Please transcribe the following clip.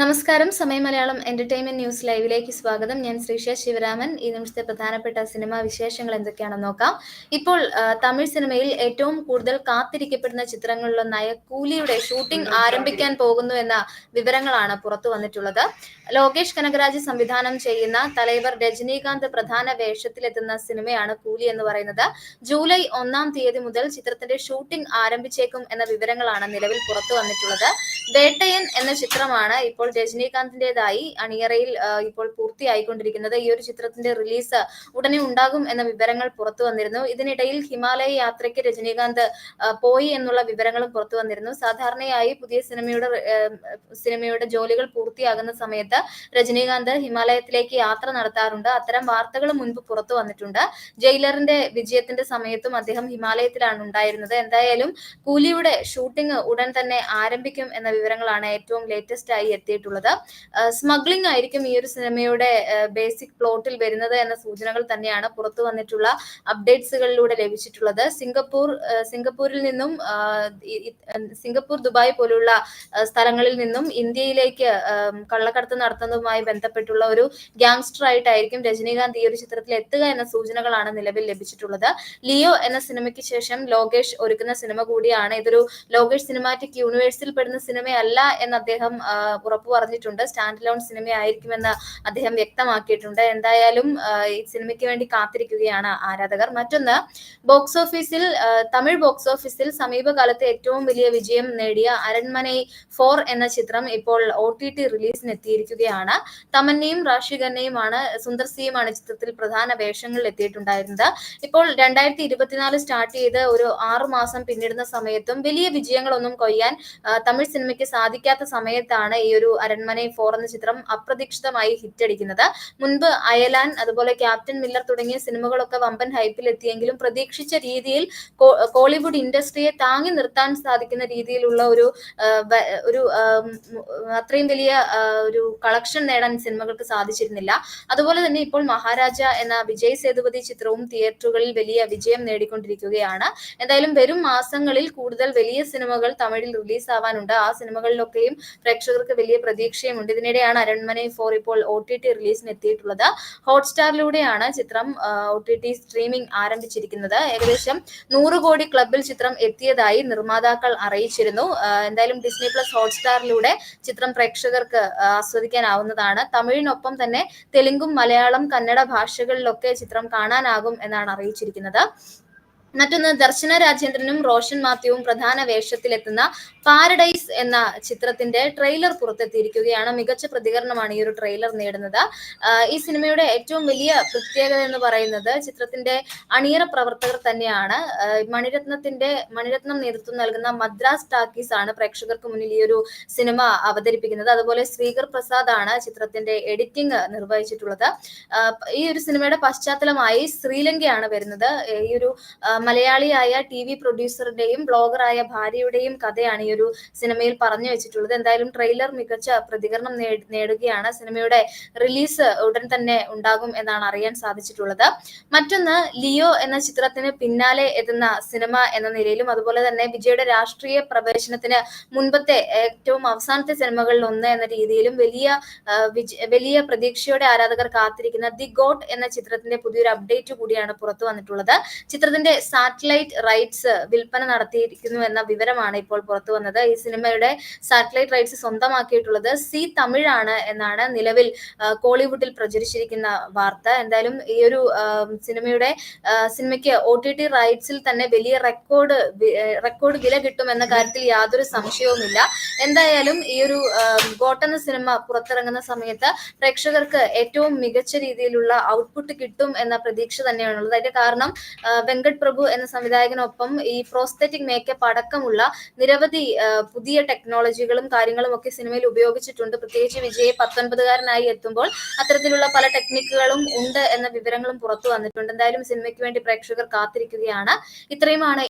നമസ്കാരം. സമയ Malayalam entertainment news ലൈവിലേക്ക് സ്വാഗതം. ഞാൻ ശ്രീഷ ശിവരാമൻ. ഈ നിമിഷത്തെ പ്രധാനപ്പെട്ട സിനിമാ വിശേഷങ്ങൾ എന്തൊക്കെയാണെന്ന് നോക്കാം. ഇപ്പോൾ തമിഴ് സിനിമയിൽ ഏറ്റവും കൂടുതൽ കാത്തിരിക്കപ്പെടുന്ന ചിത്രങ്ങളിലൊന്നായ കൂലിയുടെ ഷൂട്ടിംഗ് ആരംഭിക്കാൻ പോകുന്നു എന്ന വിവരങ്ങളാണ് പുറത്തു വന്നിട്ടുള്ളത്. ലോകേഷ് കനകരാജ് സംവിധാനം ചെയ്യുന്ന തലൈവർ രജനീകാന്ത് പ്രധാന വേഷത്തിലെത്തുന്ന സിനിമയാണ് കൂലി എന്ന് പറയുന്നത്. ജൂലൈ ഒന്നാം തീയതി മുതൽ ചിത്രത്തിന്റെ ഷൂട്ടിംഗ് ആരംഭിച്ചേക്കും എന്ന വിവരങ്ങളാണ് നിലവിൽ പുറത്തു വന്നിട്ടുള്ളത്. വേട്ടയൻ എന്ന ചിത്രമാണ് ഇപ്പോൾ രജനീകാന്തിന്റേതായി അണിയറയിൽ ഇപ്പോൾ പൂർത്തിയായിക്കൊണ്ടിരിക്കുന്നത് ഈ ഒരു ചിത്രത്തിന്റെ റിലീസ് ഉടനെ ഉണ്ടാകും എന്ന വിവരങ്ങൾ പുറത്തു വന്നിരുന്നു. ഇതിനിടയിൽ ഹിമാലയ യാത്രയ്ക്ക് രജനീകാന്ത് പോയി എന്നുള്ള വിവരങ്ങളും പുറത്തു വന്നിരുന്നു. സാധാരണയായി പുതിയ സിനിമയുടെ സിനിമയുടെ ജോലികൾ പൂർത്തിയാകുന്ന സമയത്ത് രജനീകാന്ത് ഹിമാലയത്തിലേക്ക് യാത്ര നടത്താറുണ്ട്. അത്തരം വാർത്തകൾ മുൻപ് പുറത്തു വന്നിട്ടുണ്ട്. ജയിലറിന്റെ വിജയത്തിന്റെ സമയത്തും അദ്ദേഹം ഹിമാലയത്തിലാണ് ഉണ്ടായിരുന്നത്. എന്തായാലും കൂലിയുടെ ഷൂട്ടിംഗ് ഉടൻ തന്നെ ആരംഭിക്കും എന്ന വിവരങ്ങളാണ് ഏറ്റവും ലേറ്റസ്റ്റ് ആയി എത്തിയിട്ടുള്ളത് സ്മഗ്ലിംഗ് ആയിരിക്കും ഈ ഒരു സിനിമയുടെ ബേസിക് പ്ലോട്ടിൽ വരുന്നത് എന്ന സൂചനകൾ തന്നെയാണ് പുറത്തു വന്നിട്ടുള്ള അപ്ഡേറ്റ്സുകളിലൂടെ ലഭിച്ചിട്ടുള്ളത്. സിംഗപ്പൂർ സിംഗപ്പൂരിൽ നിന്നും സിംഗപ്പൂർ ദുബായ് പോലുള്ള സ്ഥലങ്ങളിൽ നിന്നും ഇന്ത്യയിലേക്ക് കള്ളക്കടത്ത് നടത്തുന്നതുമായി ബന്ധപ്പെട്ടുള്ള ഒരു ഗ്യാങ്സ്റ്റർ ആയിട്ടായിരിക്കും രജനീകാന്ത് ഈ ഒരു ചിത്രത്തിൽ എത്തുക എന്ന സൂചനകളാണ് നിലവിൽ ലഭിച്ചിട്ടുള്ളത്. ലിയോ എന്ന സിനിമയ്ക്ക് ശേഷം ലോകേഷ് ഒരുക്കുന്ന സിനിമ കൂടിയാണ്. ഇതൊരു ലോകേഷ് സിനിമാറ്റിക് യൂണിവേഴ്സിൽ പെടുന്ന സിനിമയല്ല എന്ന് അദ്ദേഹം ആ, ഉറപ്പു പറഞ്ഞിട്ടുണ്ട് സ്റ്റാൻഡ് ലോൺ സിനിമ ആയിരിക്കുമെന്ന് അദ്ദേഹം വ്യക്തമാക്കിയിട്ടുണ്ട്. എന്തായാലും ഈ സിനിമയ്ക്ക് വേണ്ടി കാത്തിരിക്കുകയാണ് ആരാധകർ. മറ്റൊന്ന് ബോക്സ് ഓഫീസിൽ തമിഴ് ബോക്സ് ഓഫീസിൽ സമീപകാലത്തെ ഏറ്റവും വലിയ വിജയം നേടിയ അരൺമനൈ ഫോർ എന്ന ചിത്രം ഇപ്പോൾ ഒ ടി ടി റിലീസിന് എത്തിയിരിക്കുകയാണ് തമന്നയും റാഷി ഖന്നയുമാണ് സുന്ദർ സിയുമാണ് ചിത്രത്തിൽ പ്രധാന വേഷങ്ങളിൽ എത്തിയിട്ടുണ്ടായിരുന്നത്. ഇപ്പോൾ രണ്ടായിരത്തി ഇരുപത്തിനാല് സ്റ്റാർട്ട് ചെയ്ത് ഒരു ആറു മാസം പിന്നിടുന്ന സമയത്തും വലിയ വിജയങ്ങളൊന്നും കൊയ്യാൻ തമിഴ് സിനിമയ്ക്ക് സാധിക്കാത്ത സമയത്താണ് ഈ ഒരു അരൺമനൈ ഫോർ എന്ന ചിത്രം അപ്രതീക്ഷിതമായി ഹിറ്റ് അടിക്കുന്നത്. മുൻപ് അയലാൻ അതുപോലെ ക്യാപ്റ്റൻ മില്ലർ തുടങ്ങിയ സിനിമകളൊക്കെ വമ്പൻ ഹൈപ്പിൽ എത്തിയെങ്കിലും പ്രതീക്ഷിച്ച രീതിയിൽ കോളിവുഡ് ഇൻഡസ്ട്രിയെ താങ്ങി നിർത്താൻ സാധിക്കുന്ന രീതിയിലുള്ള ഒരു ഒരു അത്രയും വലിയ ഒരു കളക്ഷൻ നേടാൻ സിനിമകൾക്ക് സാധിച്ചിരുന്നില്ല. അതുപോലെ തന്നെ ഇപ്പോൾ മഹാരാജ എന്ന വിജയ് സേതുപതി ചിത്രവും തിയേറ്ററുകളിൽ വലിയ വിജയം നേടിക്കൊണ്ടിരിക്കുകയാണ്. എന്തായാലും വരും മാസങ്ങളിൽ കൂടുതൽ വലിയ സിനിമകൾ തമിഴിൽ റിലീസ് ആവാനുണ്ട്. ആ സിനിമകളിലൊക്കെയും പ്രേക്ഷകർക്ക് വലിയ പ്രതീക്ഷയുമുണ്ട്. ഇതിനിടെയാണ് അരൺമനൈ ഫോർ ഇപ്പോൾ ഒ ടി ടി റിലീസിന് എത്തിയിട്ടുള്ളത് ഹോട്ട്സ്റ്റാറിലൂടെയാണ് ചിത്രം ഒ ടി ടി സ്ട്രീമിംഗ് ആരംഭിച്ചിരിക്കുന്നത്. ഏകദേശം നൂറ് കോടി ക്ലബിൽ ചിത്രം എത്തിയതായി നിർമ്മാതാക്കൾ അറിയിച്ചിരുന്നു. എന്തായാലും ഡിസ്നി പ്ലസ് ഹോട്ട്സ്റ്റാറിലൂടെ ചിത്രം പ്രേക്ഷകർക്ക് ആസ്വദിക്കാനാവുന്നതാണ്. തമിഴിനൊപ്പം തന്നെ തെലുങ്കും മലയാളം കന്നഡ ഭാഷകളിലൊക്കെ ചിത്രം കാണാനാകും എന്നാണ് അറിയിച്ചിരിക്കുന്നത്. മറ്റൊന്ന് ദർശന രാജേന്ദ്രനും റോഷൻ മാത്യുവും പ്രധാന വേഷത്തിലെത്തുന്ന പാരഡൈസ് എന്ന ചിത്രത്തിന്റെ ട്രെയിലർ പുറത്തെത്തിയിരിക്കുകയാണ്. മികച്ച പ്രതികരണമാണ് ഈ ഒരു ട്രെയിലർ നേടുന്നത്. ഈ സിനിമയുടെ ഏറ്റവും വലിയ പ്രത്യേകത എന്ന് പറയുന്നത് ചിത്രത്തിന്റെ അണിയറ പ്രവർത്തകർ തന്നെയാണ്. മണിരത്നത്തിന്റെ മണിരത്നം നേതൃത്വം നൽകുന്ന മദ്രാസ് ടാക്കീസ് ആണ് പ്രേക്ഷകർക്ക് മുന്നിൽ ഈ ഒരു സിനിമ അവതരിപ്പിക്കുന്നത്. അതുപോലെ ശ്രീകർ പ്രസാദ് ആണ് ചിത്രത്തിന്റെ എഡിറ്റിംഗ് നിർവഹിച്ചിട്ടുള്ളത്. ഈ ഒരു സിനിമയുടെ പശ്ചാത്തലമായി ശ്രീലങ്കയാണ് വരുന്നത്. ഈ ഒരു മലയാളിയായ ടി വി പ്രൊഡ്യൂസറുടെയും ബ്ലോഗറായ ഭാര്യയുടെയും കഥയാണ് ഈ ഒരു സിനിമയിൽ പറഞ്ഞു വെച്ചിട്ടുള്ളത്. എന്തായാലും ട്രെയിലർ മികച്ച പ്രതികരണം നേടുകയാണ്. സിനിമയുടെ റിലീസ് ഉടൻ തന്നെ ഉണ്ടാകും എന്നാണ് അറിയാൻ സാധിച്ചിട്ടുള്ളത്. മറ്റൊന്ന് ലിയോ എന്ന ചിത്രത്തിന് പിന്നാലെ എത്തുന്ന സിനിമ എന്ന നിലയിലും അതുപോലെ തന്നെ വിജയുടെ രാഷ്ട്രീയ പ്രവേശനത്തിന് മുൻപത്തെ ഏറ്റവും അവസാനത്തെ സിനിമകളിൽ ഒന്ന് എന്ന രീതിയിലും വലിയ വലിയ പ്രതീക്ഷയോടെ ആരാധകർ കാത്തിരിക്കുന്ന ദി ഗോട്ട് എന്ന ചിത്രത്തിന്റെ പുതിയൊരു അപ്ഡേറ്റ് കൂടിയാണ് പുറത്തു വന്നിട്ടുള്ളത്. ചിത്രത്തിന്റെ സാറ്റലൈറ്റ് റൈറ്റ്സ് വിൽപ്പന നടത്തിയിരിക്കുന്നു എന്ന വിവരമാണ് ഇപ്പോൾ പുറത്തു വന്നത്. ഈ സിനിമയുടെ സാറ്റലൈറ്റ് റൈറ്റ്സ് സ്വന്തമാക്കിയിട്ടുള്ളത് സി തമിഴാണ് എന്നാണ് നിലവിൽ കോളിവുഡിൽ പ്രചരിച്ചിരിക്കുന്ന വാർത്ത. എന്തായാലും ഈ ഒരു സിനിമയുടെ സിനിമയ്ക്ക് ഒ ടി ടി റൈറ്റ്സിൽ തന്നെ വലിയ റെക്കോർഡ് റെക്കോർഡ് വില കിട്ടുമെന്ന കാര്യത്തിൽ യാതൊരു സംശയവുമില്ല. എന്തായാലും ഈ ഒരു ഗോട്ടെന്ന സിനിമ പുറത്തിറങ്ങുന്ന സമയത്ത് പ്രേക്ഷകർക്ക് ഏറ്റവും മികച്ച രീതിയിലുള്ള ഔട്ട്പുട്ട് കിട്ടും എന്ന പ്രതീക്ഷ തന്നെയാണുള്ളത്. അതിന്റെ കാരണം വെങ്കട് പ്രഭു എന്ന സംവിധായകനൊപ്പം ഈ പ്രോസ്തെറ്റിക് മേക്കപ്പ് അടക്കമുള്ള നിരവധി പുതിയ ടെക്നോളജികളും കാര്യങ്ങളും ഒക്കെ സിനിമയിൽ ഉപയോഗിച്ചിട്ടുണ്ട്. പ്രത്യേകിച്ച് വിജയ് പത്തൊൻപതുകാരനായി എത്തുമ്പോൾ അത്തരത്തിലുള്ള പല ടെക്നിക്കുകളും ഉണ്ട് എന്ന വിവരങ്ങളും പുറത്തു വന്നിട്ടുണ്ട്. എന്തായാലും സിനിമയ്ക്ക് വേണ്ടി പ്രേക്ഷകർ കാത്തിരിക്കുകയാണ്. ഇത്രയുമാണ്